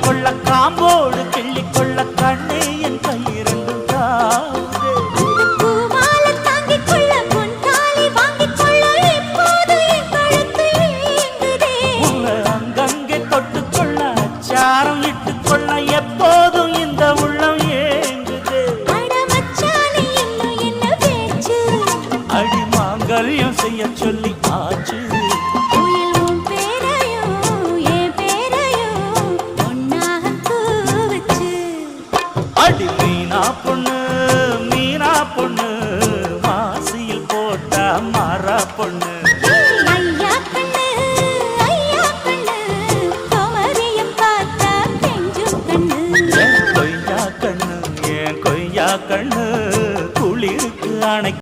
கொள்ள காம்போடு கிள்ளி கொள்ள கண்ணு என் கையிரண்டும் அங்கங்கே தொட்டு கொள்ள சாரம் இட்டு கொள்ள எப்போதும் இந்த உள்ளம் ஏங்குது. செய்ய சொல்லி ஆச்சு. மீனா பொண்ணு மீனா பொண்ணு மாசியில் போட்ட மாறா பொண்ணு. கொய்யா கண்ணு குளிருக்கு அணைக்கு